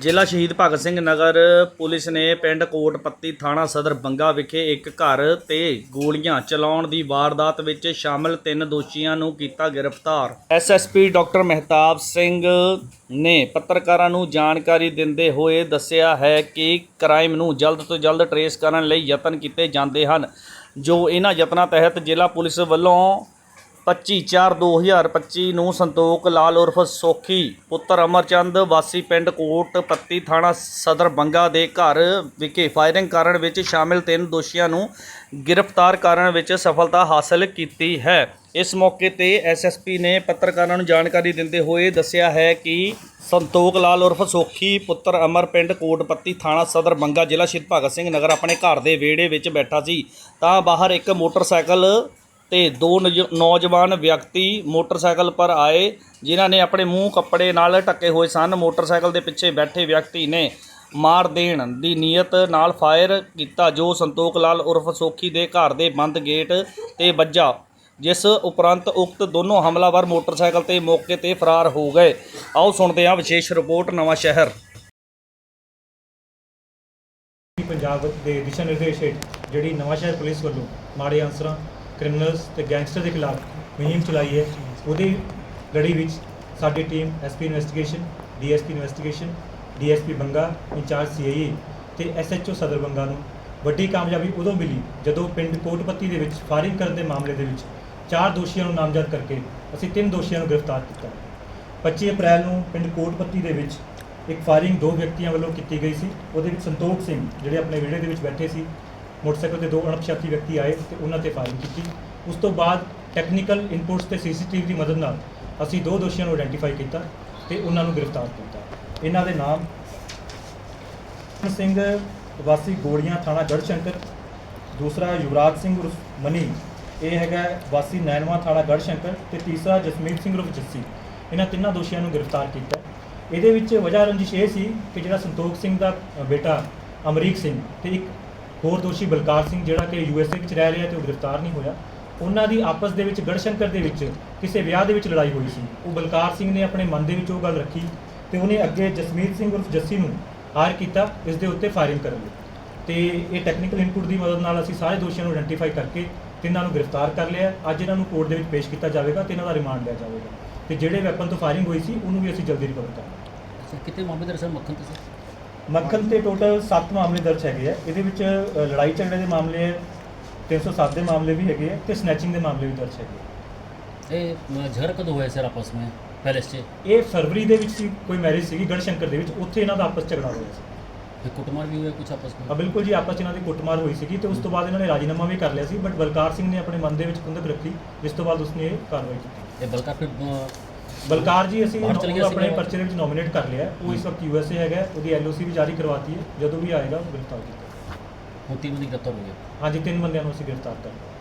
ਜ਼ਿਲ੍ਹਾ ਸ਼ਹੀਦ ਭਗਤ ਸਿੰਘ ਨਗਰ ਪੁਲਿਸ ਨੇ ਪਿੰਡ ਕੋਟਪੱਤੀ ਥਾਣਾ ਸਦਰ ਬੰਗਾ ਵਿਖੇ ਇੱਕ ਘਰ ਤੇ ਗੋਲੀਆਂ ਚਲਾਉਣ ਦੀ ਵਾਰਦਾਤ ਵਿੱਚ ਸ਼ਾਮਲ ਤਿੰਨ ਦੋਸ਼ੀਆਂ ਨੂੰ ਕੀਤਾ ਗ੍ਰਿਫਤਾਰ। ਐਸਐਸਪੀ ਡਾਕਟਰ ਮਹਿਤਾਬ ਸਿੰਘ ਨੇ ਪੱਤਰਕਾਰਾਂ ਨੂੰ ਜਾਣਕਾਰੀ ਦਿੰਦੇ ਹੋਏ ਦੱਸਿਆ ਹੈ ਕਿ ਕ੍ਰਾਈਮ ਨੂੰ ਜਲਦ ਤੋਂ ਜਲਦ ਟਰੇਸ ਕਰਨ ਲਈ ਯਤਨ ਕੀਤੇ ਜਾਂਦੇ ਹਨ, ਜੋ ਇਹਨਾਂ ਯਤਨਾਂ ਤਹਿਤ ਜ਼ਿਲ੍ਹਾ ਪੁਲਿਸ ਵੱਲੋਂ 25/4/2025 ਨੂੰ ਸੰਤੋਖ ਲਾਲ ਉਰਫ ਸੋਖੀ, ਪੁੱਤਰ ਅਮਰਚੰਦ, ਵਾਸੀ ਪਿੰਡ ਕੋਟ ਪੱਤੀ ਥਾਣਾ ਸਦਰ ਬੰਗਾ ਦੇ ਘਰ ਵਿਖੇ ਫਾਇਰਿੰਗ ਕਰਨ ਵਿੱਚ ਸ਼ਾਮਿਲ ਤਿੰਨ ਦੋਸ਼ੀਆਂ ਨੂੰ ਗ੍ਰਿਫਤਾਰ ਕਰਨ ਵਿੱਚ ਸਫਲਤਾ ਹਾਸਲ ਕੀਤੀ ਹੈ। ਇਸ ਮੌਕੇ ਤੇ ਐਸਐਸਪੀ ਨੇ ਪੱਤਰਕਾਰਾਂ ਨੂੰ ਜਾਣਕਾਰੀ ਦਿੰਦੇ ਹੋਏ ਦੱਸਿਆ ਹੈ ਕਿ ਸੰਤੋਖ ਲਾਲ ਉਰਫ ਸੋਖੀ, ਪੁੱਤਰ ਅਮਰ ਪਿੰਡ ਕੋਟਪੱਤੀ ਥਾਣਾ ਸਦਰ ਬੰਗਾ ਜ਼ਿਲ੍ਹਾ ਸ਼ਹੀਦ ਭਗਤ ਸਿੰਘ ਨਗਰ ਆਪਣੇ ਘਰ ਦੇ ਵਿਹੜੇ ਵਿੱਚ ਬੈਠਾ ਸੀ। ਤਾਂ ਬਾਹਰ ਇੱਕ ਮੋਟਰਸਾਈਕਲ ਤੇ ਦੋ ਨੌਜ- ਨੌਜਵਾਨ ਵਿਅਕਤੀ ਮੋਟਰਸਾਈਕਲ ਪਰ ਆਏ, ਜਿਨ੍ਹਾਂ ਨੇ ਆਪਣੇ ਮੂੰਹ ਕੱਪੜੇ ਨਾਲ ਢੱਕੇ ਹੋਏ ਸਨ। ਮੋਟਰਸਾਈਕਲ ਦੇ ਪਿੱਛੇ ਬੈਠੇ ਵਿਅਕਤੀ ਨੇ ਮਾਰ ਦੇਣ ਦੀ ਨੀਅਤ ਨਾਲ ਫਾਇਰ ਕੀਤਾ, ਜੋ ਸੰਤੋਖ ਲਾਲ ਉਰਫ ਸੋਖੀ ਦੇ ਘਰ ਦੇ ਬੰਦ ਗੇਟ ਤੇ ਵੱਜਾ, ਜਿਸ ਉਪਰੰਤ ਉਕਤ ਦੋਨੋਂ ਹਮਲਾਵਰ ਮੋਟਰਸਾਈਕਲ ਤੇ ਮੌਕੇ ਤੇ ਫਰਾਰ ਹੋ ਗਏ। ਆਓ ਸੁਣਦੇ ਹਾਂ ਵਿਸ਼ੇਸ਼ ਰਿਪੋਰਟ, ਨਵਾਂ ਸ਼ਹਿਰ। ਪੰਜਾਬ ਦੇ ਦਿਸ਼ਾ ਨਿਰਦੇਸ਼ ਹੇਠ ਜਿਹੜੀ ਨਵਾਂਸ਼ਹਿਰ ਪੁਲਿਸ ਵੱਲੋਂ ਮਾੜੇ ਅਨਸਰਾਂ ਕ੍ਰਿਮੀਨਲਸ ਤੇ ਗੈਂਗਸਟਰ ਦੇ ਖਿਲਾਫ ਮੁਹਿੰਮ ਚਲਾਈ ਹੈ। ਉਹਦੀ ਲੜੀ ਵਿੱਚ ਸਾਡੀ team SP investigation DSP investigation DSP Banga, incharge CIA ਤੇ ਐਸਐਚਓ ਸਦਰ ਬੰਗਾ ਨੂੰ ਵੱਡੀ ਕਾਮਯਾਬੀ ਉਦੋਂ ਮਿਲੀ ਜਦੋਂ ਪਿੰਡ ਕੋਟਪੱਤੀ ਦੇ ਵਿੱਚ ਫਾਇਰਿੰਗ ਕਰਨ ਦੇ ਮਾਮਲੇ ਦੇ ਵਿੱਚ ਚਾਰ ਦੋਸ਼ੀਆਂ ਨੂੰ ਨਾਮਜ਼ਦ ਕਰਕੇ ਅਸੀਂ ਤਿੰਨ ਦੋਸ਼ੀਆਂ ਨੂੰ ਗ੍ਰਿਫਤਾਰ ਕੀਤਾ। 25 ਅਪ੍ਰੈਲ ਨੂੰ ਪਿੰਡ ਕੋਟਪੱਤੀ ਦੇ ਵਿੱਚ ਇੱਕ ਫਾਇਰਿੰਗ ਦੋ ਵਿਅਕਤੀਆਂ ਵੱਲੋਂ ਕੀਤੀ ਗਈ ਸੀ। ਉਹਦੇ ਵਿੱਚ ਸੰਤੋਖ ਸਿੰਘ ਜਿਹੜੇ ਆਪਣੇ ਵਿਹੜੇ ਦੇ ਵਿੱਚ ਬੈਠੇ ਸੀ ਮੋਟਰਸਾਈਕਲ ਤੇ ਦੋ ਅਣਪਛਾਤੀ ਵਿਅਕਤੀ ਆਏ ਤੇ ਉਹਨਾਂ ਤੇ ਫਾਇਰਿੰਗ ਕੀਤੀ। ਉਸ ਤੋਂ ਬਾਅਦ ਟੈਕਨੀਕਲ ਇਨਪੁਟਸ ਤੇ ਸੀਸੀਟੀਵੀ ਦੀ ਮਦਦ ਨਾਲ ਅਸੀਂ ਦੋ ਦੋਸ਼ੀਆਂ ਨੂੰ ਆਇਡੈਂਟੀਫਾਈ ਕੀਤਾ ਤੇ ਉਹਨਾਂ ਨੂੰ ਗ੍ਰਿਫਤਾਰ ਕੀਤਾ। ਇਹਨਾਂ ਦੇ ਨਾਮ ਸਿੰਘ, ਵਾਸੀ ਗੋੜੀਆਂ, ਥਾਣਾ ਗੜਸ਼ੰਕਰ ਦੂਸਰਾ ਯੁਵਰਾਜ ਸਿੰਘ ਉਰਫ ਮਨੀ, ਇਹ ਹੈਗਾ ਵਾਸੀ ਨੈਣਵਾ, ਥਾਣਾ ਗੜਸ਼ੰਕਰ ਤੇ ਤੀਸਰਾ ਜਸਮੀਤ ਸਿੰਘ ਉਰਫ ਜੱਸੀ। ਇਹਨਾਂ ਤਿੰਨਾਂ ਦੋਸ਼ੀਆਂ ਨੂੰ ਗ੍ਰਿਫਤਾਰ ਕੀਤਾ। ਇਹਦੇ ਵਿੱਚ ਵਜ੍ਹਾ ਰੰਜਿਸ਼ ਇਹ ਸੀ ਕਿ ਜਿਹੜਾ ਸੰਤੋਖ ਸਿੰਘ ਦਾ ਬੇਟਾ ਅਮਰੀਕ ਸਿੰਘ ਤੇ ਇੱਕ ਹੋਰ ਦੋਸ਼ੀ ਬਲਕਾਰ ਸਿੰਘ ਜਿਹੜਾ ਕਿ ਯੂਐਸਏ ਵਿੱਚ ਰਹਿ ਰਿਹਾ ਤੇ ਉਹ ਗ੍ਰਿਫਤਾਰ ਨਹੀਂ ਹੋਇਆ। ਉਹਨਾਂ ਦੀ ਆਪਸ ਦੇ ਵਿੱਚ ਗੜਸ਼ੰਕਰ ਦੇ ਵਿੱਚ ਕਿਸੇ ਵਿਆਹ ਦੇ ਵਿੱਚ ਲੜਾਈ ਹੋਈ ਸੀ। ਉਹ ਬਲਕਾਰ ਸਿੰਘ ਨੇ ਆਪਣੇ ਮਨ ਦੇ ਵਿੱਚ ਉਹ ਗੱਲ ਰੱਖੀ ਤੇ ਉਹਨੇ ਅੱਗੇ ਜਸਮੀਤ ਸਿੰਘ ਉਰਫ ਜੱਸੀ ਨੂੰ ਹਾਰ ਕੀਤਾ, ਇਸ ਦੇ ਉੱਤੇ ਫਾਇਰਿੰਗ ਕਰਨ ਲਈ। ਤੇ ਇਹ ਟੈਕਨੀਕਲ ਇਨਪੁਟ ਦੀ ਮਦਦ ਨਾਲ ਅਸੀਂ ਸਾਰੇ ਦੋਸ਼ੀਆਂ ਨੂੰ ਆਇਡੈਂਟੀਫਾਈ ਕਰਕੇ ਤਿੰਨਾਂ ਨੂੰ ਗ੍ਰਿਫਤਾਰ ਕਰ ਲਿਆ। ਅੱਜ ਇਹਨਾਂ ਨੂੰ ਕੋਰਟ ਦੇ ਵਿੱਚ ਪੇਸ਼ ਕੀਤਾ ਜਾਵੇਗਾ ਤੇ ਇਹਨਾਂ ਦਾ ਰਿਮਾਂਡ ਲਿਆ ਜਾਵੇਗਾ। ਤੇ ਜਿਹੜੇ ਵੈਪਨ ਤੋਂ ਫਾਇਰਿੰਗ ਹੋਈ ਸੀ, ਉਹਨੂੰ ਵੀ ਅਸੀਂ ਜਲਦੀ ਰਿਕਵਰ ਕਰਾਂਗੇ। ਸਰ, ਕਿਤੇ ਮਾਮਲੇ ਦਰਅਸਲ ਮੱਖਣ ਤੇ ਮੱਖਣ ਤੇ ਟੋਟਲ 7 ਮਾਮਲੇ ਦਰਜ ਹੈਗੇ ਆ। ਇਹਦੇ ਵਿੱਚ ਅ, ਲੜਾਈ ਝਗੜੇ ਦੇ ਮਾਮਲੇ 307 ਦੇ ਮਾਮਲੇ ਵੀ ਹੈਗੇ ਆ ਤੇ ਸਨੈਚਿੰਗ ਦੇ ਮਾਮਲੇ ਵੀ ਦਰਜ ਹੈਗੇ ਆ। ਝਗੜਾ ਕਦੋਂ ਹੋਇਆ ਸਰ ਆਪਸ ਵਿੱਚ ਪੈਲੇਸ 'ਚ? ਇਹ ਫਰਵਰੀ ਦੇ ਵਿੱਚ ਸੀ ਕੋਈ ਮੈਰਿਜ ਸੀਗੀ ਗੜਸ਼ੰਕਰ ਦੇ ਵਿੱਚ। ਉੱਥੇ ਇਹਨਾਂ ਦਾ ਆਪਸ 'ਚ ਝਗੜਾ ਹੋਇਆ ਸੀ। ਕੁੱਟਮਾਰ ਵੀ ਹੋਇਆ ਕੁਝ ਆਪਸ ਆ ਵਿੱਚ ਬਿਲਕੁਲ ਜੀ ਆਪਸ 'ਚ ਇਹਨਾਂ ਦੀ ਕੁੱਟਮਾਰ ਹੋਈ ਸੀਗੀ ਤੇ ਉਸ ਤੋਂ ਬਾਅਦ ਇਹਨਾਂ ਨੇ ਰਾਜੀਨਾਮਾ ਵੀ ਕਰ ਲਿਆ ਸੀ ਬਟ ਬਲਕਾਰ ਸਿੰਘ ਨੇ ਆਪਣੇ ਮਨ ਦੇ ਵਿੱਚ ਕੁੰਦਕ ਰੱਖੀ ਜਿਸ ਤੋਂ ਬਾਅਦ ਉਸਨੇ ਇਹ ਕਾਰਵਾਈ ਕੀਤੀ। ਇਹ ਬਲਕਾ ਫਿਰ ਅ, ਬਲਕਾਰ ਜੀ ਅਸੀਂ ਬਾਹਰ ਚਲੇ ਗਿਆ ਉਹਨੂੰ ਆਪਣੇ ਬਾਹਰ? ਪਰਚੇ ਦੇ ਵਿੱਚ ਨੋਮੀਨੇਟ ਕਰ ਲਿਆ। ਉਹ ਇਸ ਵਕਤ ਯੂਐਸਏ ਹੈਗਾ ਉਹਦੀ ਐਲਓਸੀ ਵੀ ਜਾਰੀ ਕਰਵਾਤੀ ਹੈ। ਜਦੋਂ ਵੀ ਆਏਗਾ ਉਹ ਗ੍ਰਿਫਤਾਰ ਕੀਤਾ ਹੁਣ ਤਿੰਨ ਦੀ ਗ੍ਰਿਫਤਾਰ ਹੋ ਹਾਂਜੀ ਤਿੰਨ ਬੰਦਿਆਂ ਨੂੰ ਅਸੀਂ ਗ੍ਰਿਫਤਾਰ ਕਰ ਲਿਆ।